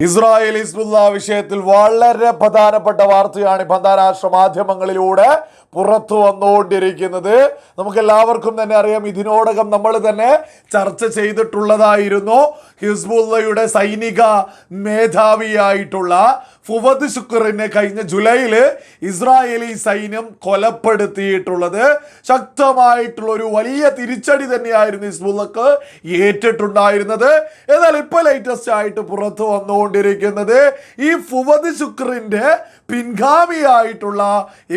Israel Hezbollah വിഷയത്തിൽ വളരെ പ്രധാനപ്പെട്ട വാർത്തയാണ് ഇപ്പം അന്താരാഷ്ട്ര മാധ്യമങ്ങളിലൂടെ പുറത്തു വന്നുകൊണ്ടിരിക്കുന്നത്. നമുക്ക് എല്ലാവർക്കും തന്നെ അറിയാം ഇതിനോടകം നമ്മൾ തന്നെ ചർച്ച ചെയ്തിട്ടുള്ളതായിരുന്നു ഹിസ്ബുല്ലയുടെ സൈനിക മേധാവിയായിട്ടുള്ള ഫുവദ് ശുക്രനെ കഴിഞ്ഞ ജൂലൈയിൽ ഇസ്രായേലി സൈന്യം കൊലപ്പെടുത്തിയിട്ടുള്ളത് ശക്തമായിട്ടുള്ള ഒരു വലിയ തിരിച്ചടി തന്നെയായിരുന്നു ഹിസ്ബുല്ലക്ക് ഏറ്റിട്ടുണ്ടായിരുന്നത്. എന്നാൽ ഇപ്പൊ ലേറ്റസ്റ്റ് ആയിട്ട് പുറത്തു വന്നുകൊണ്ടിരിക്കുന്നത് ഈ ഫുവദ് ശുക്രിന്റെ പിൻഗാമിയായിട്ടുള്ള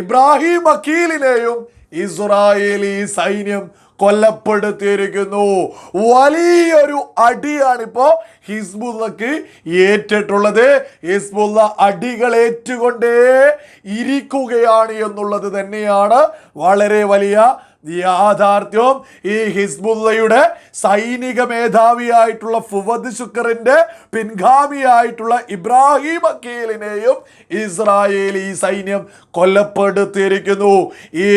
ഇബ്രാഹിം അഖീലിനെയും ഇസ്രായേലി സൈന്യം കൊല്ലപ്പെടുത്തിയിരിക്കുന്നു. വലിയൊരു അടിയാണ് ഇപ്പോ ഹിസ്ബുല്ലക്ക് ഏറ്റിട്ടുള്ളത്. ഹിസ്ബുല്ല അടികൾ ഏറ്റുകൊണ്ടേ ഇരിക്കുകയാണ് എന്നുള്ളത് തന്നെയാണ്. വളരെ വലിയ യാഥാർത്ഥ്യം ഈ ഹിസ്ബുല്ലയുടെ സൈനിക മേധാവിയായിട്ടുള്ള ഫുവദ് ശുക്കറിന്റെ പിൻഗാമിയായിട്ടുള്ള ഇബ്രാഹിം അക്കീലിനെയും ഇസ്രായേലി സൈന്യം കൊല്ലപ്പെടുത്തിയിരിക്കുന്നു ഈ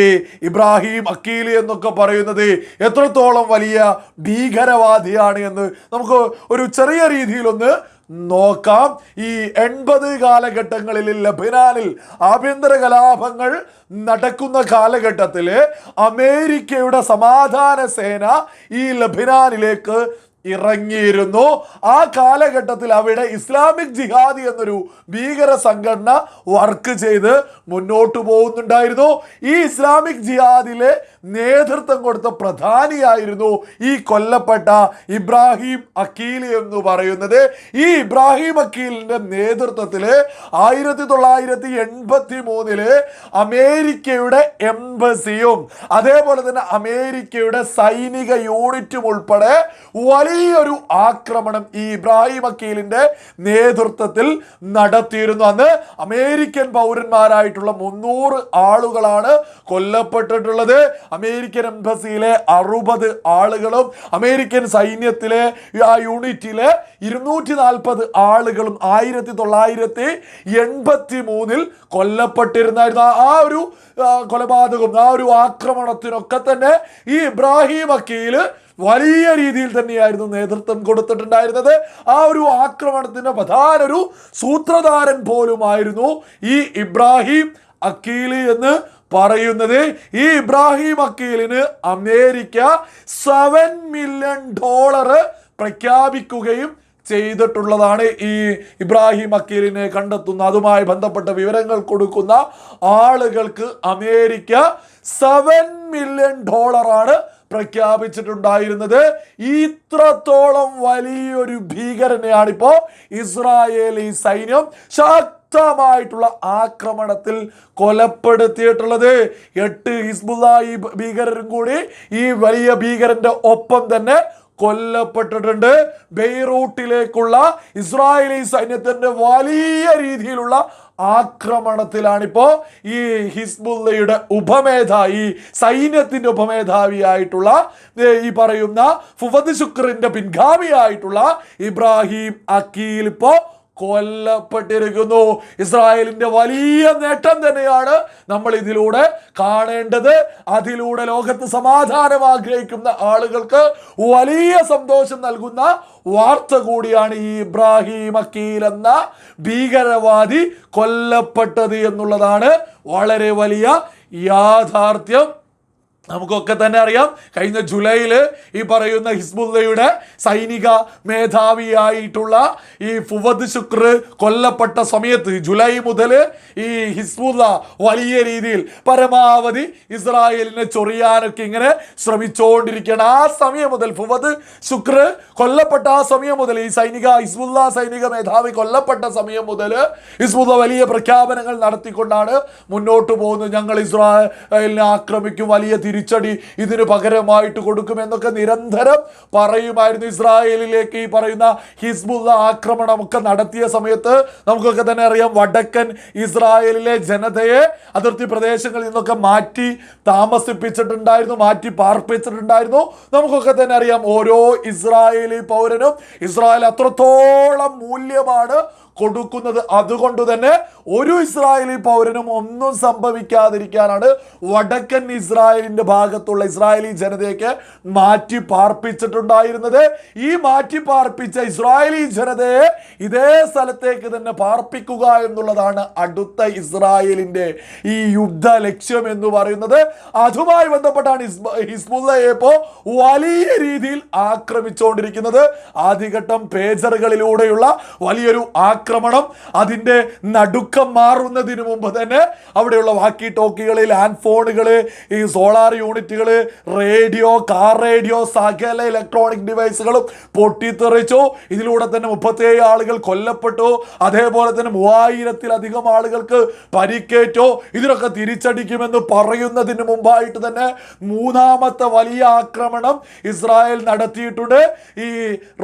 ഇബ്രാഹിം അഖീൽ എന്നൊക്കെ പറയുന്നത് എത്രത്തോളം വലിയ ഭീകരവാദിയാണ് എന്ന് നമുക്ക് ഒരു ചെറിയ രീതിയിലൊന്ന് നോക്കാം. ഈ എൺപത് കാലഘട്ടങ്ങളിൽ ലബനാനിൽ ആഭ്യന്തര കലാപങ്ങൾ നടക്കുന്ന കാലഘട്ടത്തിൽ അമേരിക്കയുടെ സമാധാന സേന ഈ ലബനാനിലേക്ക് ഇറങ്ങിയിരുന്നു. ആ കാലഘട്ടത്തിൽ അവിടെ ഇസ്ലാമിക് ജിഹാദി എന്നൊരു ഭീകര സംഘടന വർക്ക് ചെയ്ത് മുന്നോട്ട് പോകുന്നുണ്ടായിരുന്നു. ഈ ഇസ്ലാമിക് ജിഹാദിലെ നേതൃത്വം കൊടുത്ത പ്രധാനിയായിരുന്നു ഈ കൊല്ലപ്പെട്ട ഇബ്രാഹിം അക്കീൽ എന്ന് പറയുന്നത്. ഈ ഇബ്രാഹിം അക്കീലിന്റെ നേതൃത്വത്തിൽ ആയിരത്തി തൊള്ളായിരത്തി എൺപത്തി മൂന്നിൽ അമേരിക്കയുടെ എംബസിയും അതേപോലെ തന്നെ അമേരിക്കയുടെ സൈനിക യൂണിറ്റും ഉൾപ്പെടെ വലിയൊരു ആക്രമണം ഈ ഇബ്രാഹിം അക്കീലിന്റെ നേതൃത്വത്തിൽ നടത്തിയിരുന്നു. അന്ന് അമേരിക്കൻ പൗരന്മാരായിട്ടുള്ള മുന്നൂറ് ആളുകളാണ് കൊല്ലപ്പെട്ടിട്ടുള്ളത്. അമേരിക്കൻ എംബസിയിലെ അറുപത് ആളുകളും അമേരിക്കൻ സൈന്യത്തിലെ ആ യൂണിറ്റിലെ ഇരുന്നൂറ്റി നാൽപ്പത് ആളുകളും ആയിരത്തി തൊള്ളായിരത്തി എൺപത്തി മൂന്നിൽ കൊല്ലപ്പെട്ടിരുന്നായിരുന്നു ആ- ഒരു കൊലപാതകം ആ ഒരു ആക്രമണത്തിനൊക്കെ തന്നെ ഈ ഇബ്രാഹിം അക്കീൽ വലിയ രീതിയിൽ തന്നെയായിരുന്നു നേതൃത്വം കൊടുത്തിട്ടുണ്ടായിരുന്നത്. ആ ഒരു ആക്രമണത്തിന്റെ പ്രധാന ഒരു സൂത്രധാരൻ പോലുമായിരുന്നു ഈ ഇബ്രാഹിം അക്കീലി എന്ന് പറയുന്നത്. ഈ ഇബ്രാഹിം അക്കീലിന് അമേരിക്ക സെവൻ മില്യൺ ഡോളർ പ്രഖ്യാപിക്കുകയും ചെയ്തിട്ടുള്ളതാണ് ഈ ഇബ്രാഹിം അക്കീലിനെ കണ്ടെത്തുന്ന അതുമായി ബന്ധപ്പെട്ട വിവരങ്ങൾ കൊടുക്കുന്ന ആളുകൾക്ക് അമേരിക്ക സെവൻ മില്യൺ ഡോളറാണ് പ്രഖ്യാപിച്ചിട്ടുണ്ടായിരുന്നത് ഇത്രത്തോളം വലിയൊരു ഭീകരനെയാണ് ഇപ്പോ ഇസ്രായേലി സൈന്യം ശക്തമായിട്ടുള്ള ആക്രമണത്തിൽ കൊലപ്പെടുത്തിയിട്ടുള്ളത്. എട്ട് ഹിസ്ബുല്ല ഈ ഭീകരരും കൂടി ഈ വലിയ ഭീകരന്റെ ഒപ്പം തന്നെ കൊല്ലപ്പെട്ടിട്ടുണ്ട്. ബെയ്റൂട്ടിലേക്കുള്ള ഇസ്രായേലി സൈന്യത്തിന്റെ വലിയ രീതിയിലുള്ള ആക്രമണത്തിലാണിപ്പോ ഈ ഹിസ്ബുല്ലയുടെ ഉപമേധാവി സൈന്യത്തിന്റെ ഉപമേധാവിയായിട്ടുള്ള ഈ പറയുന്ന ഫുവദ് ശുക്രിന്റെ പിൻഗാമിയായിട്ടുള്ള ഇബ്രാഹിം അക്കീൽ ഇപ്പോ കൊല്ലപ്പെട്ടിരിക്കുന്നു. ഇസ്രായേലിന്റെ വലിയ നേട്ടം തന്നെയാണ് നമ്മൾ ഇതിലൂടെ കാണേണ്ടത്. അതിലൂടെ ലോകത്ത് സമാധാനം ആഗ്രഹിക്കുന്ന ആളുകൾക്ക് വലിയ സന്തോഷം നൽകുന്ന വാർത്ത കൂടിയാണ് ഈ ഇബ്രാഹിം അക്കീൽ എന്ന ഭീകരവാദി കൊല്ലപ്പെട്ടത് എന്നുള്ളതാണ് വളരെ വലിയ യാഥാർത്ഥ്യം. നമുക്കൊക്കെ തന്നെ അറിയാം കഴിഞ്ഞ ജൂലൈയിൽ ഈ പറയുന്ന ഹിസ്ബുല്ലയുടെ സൈനിക മേധാവിയായിട്ടുള്ള ഈ ഫുവദ് ശുക്ർ കൊല്ലപ്പെട്ട സമയത്ത് ജൂലൈ മുതൽ ഈ ഹിസ്ബുല്ല വലിയ രീതിയിൽ പരമാവധി ഇസ്രായേലിനെ ചൊറിയാനൊക്കെ ഇങ്ങനെ ശ്രമിച്ചുകൊണ്ടിരിക്കുകയാണ് ആ സമയം മുതൽ ഫുവദ് ശുക്ർ കൊല്ലപ്പെട്ട ആ സമയം മുതൽ ഈ സൈനിക ഹിസ്ബുല്ല സൈനിക മേധാവി കൊല്ലപ്പെട്ട സമയം മുതൽ ഹിസ്ബുല്ല വലിയ പ്രഖ്യാപനങ്ങൾ നടത്തിക്കൊണ്ടാണ് മുന്നോട്ട് പോകുന്നത്. ഞങ്ങൾ ഇസ്രായേലിനെ ആക്രമിക്കും വലിയ തിരിച്ചടി ഇതിന് പകരമായിട്ട് കൊടുക്കും എന്നൊക്കെ നിരന്തരം പറയുമായിരുന്നു ഇസ്രായേലിലേക്ക് ഈ പറയുന്ന ഹിസ്ബുള്ള ആക്രമണമൊക്കെ നടത്തിയ സമയത്ത് നമുക്കൊക്കെ തന്നെ അറിയാം വടക്കൻ ഇസ്രായേലിലെ ജനതയെ അതിർത്തി പ്രദേശങ്ങളിൽ നിന്നൊക്കെ മാറ്റി താമസിപ്പിച്ചിട്ടുണ്ടായിരുന്നു മാറ്റി പാർപ്പിച്ചിട്ടുണ്ടായിരുന്നു. നമുക്കൊക്കെ തന്നെ അറിയാം ഓരോ ഇസ്രായേലി പൗരനും ഇസ്രായേൽ അത്രത്തോളം മൂല്യമാണ് കൊടുക്കുന്നത്. അതുകൊണ്ട് തന്നെ ഒരു ഇസ്രായേലി പൗരനും ഒന്നും സംഭവിക്കാതിരിക്കാനാണ് വടക്കൻ ഇസ്രായേലിന്റെ ഭാഗത്തുള്ള ഇസ്രായേലി ജനതയ്ക്ക് മാറ്റി പാർപ്പിച്ചിട്ടുണ്ടായിരുന്നത്. ഈ മാറ്റി പാർപ്പിച്ച ഇസ്രായേലി ജനതയെ ഇതേ സ്ഥലത്തേക്ക് തന്നെ പാർപ്പിക്കുക എന്നുള്ളതാണ് അടുത്ത ഇസ്രായേലിന്റെ ഈ യുദ്ധ ലക്ഷ്യം എന്ന് പറയുന്നത്. അതുമായി ബന്ധപ്പെട്ടാണ് ഹിസ്ബ- ഹിസ്ബുള്ളയെ ഇപ്പോ വലിയ രീതിയിൽ ആക്രമിച്ചുകൊണ്ടിരിക്കുന്നത് ആദ്യഘട്ടം പേജറുകളിലൂടെയുള്ള വലിയൊരു ആക്രമണം. അതിന്റെ നടുക്കം മാറുന്നതിന് മുമ്പ് തന്നെ അവിടെയുള്ള വാക്കി ടോക്കികളിൽ ലാൻഡ് ഫോണുകൾ ഈ സോളാർ യൂണിറ്റുകൾ റേഡിയോ കാർ റേഡിയോ സകല ഇലക്ട്രോണിക് ഡിവൈസുകളും പൊട്ടിത്തെറിച്ചു. ഇതിലൂടെ തന്നെ മുപ്പത്തേഴ് ആളുകൾ കൊല്ലപ്പെട്ടു. അതേപോലെ തന്നെ മൂവായിരത്തിലധികം ആളുകൾക്ക് പരിക്കേറ്റു. ഇതിനൊക്കെ തിരിച്ചടിക്കുമെന്ന് പറയുന്നതിന് മുമ്പായിട്ട് തന്നെ മൂന്നാമത്തെ വലിയ ആക്രമണം ഇസ്രായേൽ നടത്തിയിട്ടുണ്ട്. ഈ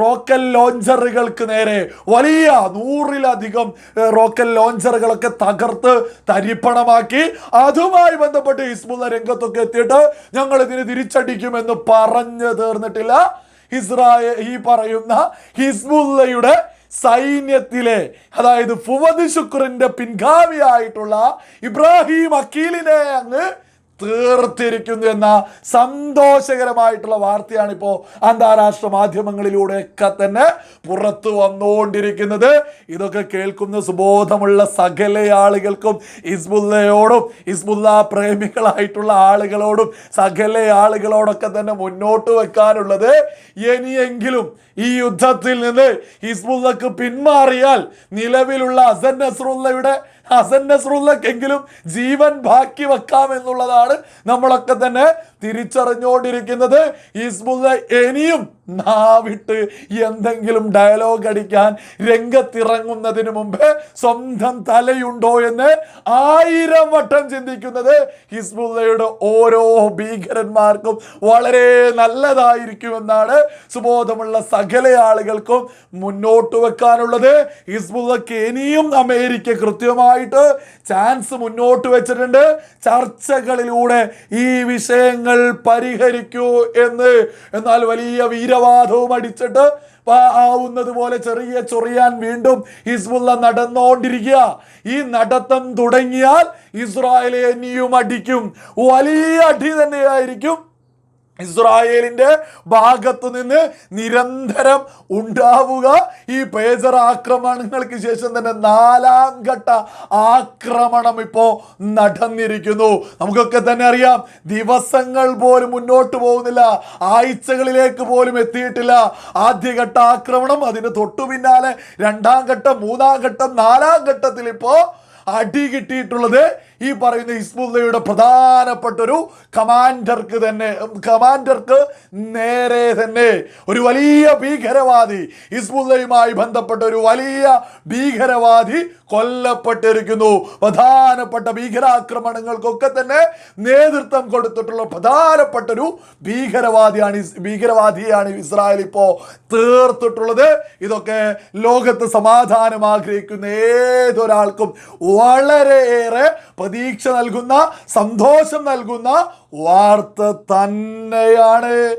റോക്കൽ ലോഞ്ചറുകൾക്ക് നേരെ വലിയ നൂറിലധികം റോക്കൽ ലോഞ്ചറുകളൊക്കെ തകർത്ത് തരിപ്പണമാക്കി. അതുമായി ബന്ധപ്പെട്ട് ഹിസ്ബുള്ള രംഗത്തൊക്കെ എത്തിയിട്ട് ഞങ്ങൾ ഇതിന് തിരിച്ചടിക്കുമെന്ന് പറഞ്ഞു തീർന്നിട്ടില്ല. ഇസ്രായേൽ ഈ പറയുന്ന ഹിസ്ബുല്ലയുടെ സൈന്യത്തിലെ അതായത് ഫുവദ് ശുക്രന്റെ പിൻഗാമിയായിട്ടുള്ള ഇബ്രാഹിം അഖീലിനെ അങ്ങ് തീർത്തിരിക്കുന്നു എന്ന സന്തോഷകരമായിട്ടുള്ള വാർത്തയാണ് ഇപ്പോൾ അന്താരാഷ്ട്ര മാധ്യമങ്ങളിലൂടെയൊക്കെ തന്നെ പുറത്തു വന്നുകൊണ്ടിരിക്കുന്നത്. ഇതൊക്കെ കേൾക്കുന്ന സുബോധമുള്ള സകല ആളുകൾക്കും ഇസ്ബുല്ലയോടും ഇസ്ബുല്ല പ്രേമികളായിട്ടുള്ള ആളുകളോടും സകല ആളുകളോടൊക്കെ തന്നെ മുന്നോട്ട് വെക്കാനുള്ളത് ഇനിയെങ്കിലും ഈ യുദ്ധത്തിൽ നിന്ന് ഹിസ്ബുല്ലക്ക് പിന്മാറിയാൽ നിലവിലുള്ള അസൻ നസ്രുള്ളയുടെ ഹസൻ നസ്രുള്ളക്കെങ്കിലും ജീവൻ ബാക്കി വെക്കാം എന്നുള്ളതാണ് നമ്മളൊക്കെ തന്നെ തിരിച്ചറിഞ്ഞുകൊണ്ടിരിക്കുന്നത് ഹിസ്ബുല്ല ഇനിയും നാവിട്ട് എന്തെങ്കിലും ഡയലോഗ് അടിക്കാൻ രംഗത്തിറങ്ങുന്നതിന് മുമ്പ് സ്വന്തം തലയുണ്ടോ എന്ന് ആയിരം വട്ടം ചിന്തിക്കുന്നത് ഹിസ്ബുല്ലയുടെ ഓരോ ഭീകരന്മാർക്കും വളരെ നല്ലതായിരിക്കുമെന്നാണ് സുബോധമുള്ള സകല ആളുകൾക്കും മുന്നോട്ട് വെക്കാനുള്ളത്. ഹിസ്ബുല്ലക്ക് ഇനിയും അമേരിക്ക കൃത്യമായിട്ട് ചാൻസ് മുന്നോട്ട് വെച്ചിട്ടുണ്ട്. ചർച്ചകളിലൂടെ ഈ വിഷയങ്ങൾ പരിഹരിക്കൂ എന്ന്. എന്നാൽ വലിയ വീരവാദവും അടിച്ചിട്ട് ആവുന്നത് പോലെ ചെറിയ ചൊറിയാൻ വീണ്ടും ഹിസ്ബുള്ള നടന്നുകൊണ്ടിരിക്കുക ഈ നടത്തം തുടങ്ങിയാൽ ഇസ്രായേലെ അടിക്കും. വലിയ അടി തന്നെയായിരിക്കും ഇസ്രായേലിന്റെ ഭാഗത്തു നിന്ന് നിരന്തരം ഉണ്ടാവുക. ഈ പേജർ ആക്രമണങ്ങൾക്ക് ശേഷം തന്നെ നാലാം ഘട്ട ആക്രമണം ഇപ്പോൾ നടന്നിരിക്കുന്നു. നമുക്കൊക്കെ തന്നെ അറിയാം ദിവസങ്ങൾ പോലും മുന്നോട്ട് പോകുന്നില്ല. ആഴ്ചകളിലേക്ക് പോലും എത്തിയിട്ടില്ല. ആദ്യഘട്ട ആക്രമണം അതിന് തൊട്ടു പിന്നാലെ രണ്ടാം ഘട്ടം മൂന്നാം ഘട്ടം നാലാം ഘട്ടത്തിൽ ഇപ്പോൾ അടി കിട്ടിയിട്ടുള്ളത് ഈ പറയുന്ന ഹിസ്ബുള്ളയുടെ പ്രധാനപ്പെട്ട ഒരു കമാൻഡർക്ക് തന്നെ കമാൻഡർക്ക് നേരെ തന്നെ ഒരു വലിയ ഭീകരവാദി ഹിസ്ബുള്ളയുമായി ബന്ധപ്പെട്ട ഒരു വലിയ ഭീകരവാദി കൊല്ലപ്പെട്ടിരിക്കുന്നു. പ്രധാനപ്പെട്ട ഭീകരാക്രമണങ്ങൾക്കൊക്കെ തന്നെ നേതൃത്വം കൊടുത്തിട്ടുള്ള പ്രധാനപ്പെട്ട ഒരു ഭീകരവാദിയാണ് ഭീകരവാദിയാണ് ഇസ്രായേൽ ഇപ്പോൾ തീർത്തിട്ടുള്ളത്. ഇതൊക്കെ ലോകത്ത് സമാധാനം ആഗ്രഹിക്കുന്ന ഏതൊരാൾക്കും വളരെയേറെ പ്രതീക്ഷ നൽകുന്ന സന്തോഷം നൽകുന്ന വാർത്ത തന്നെയാണ്.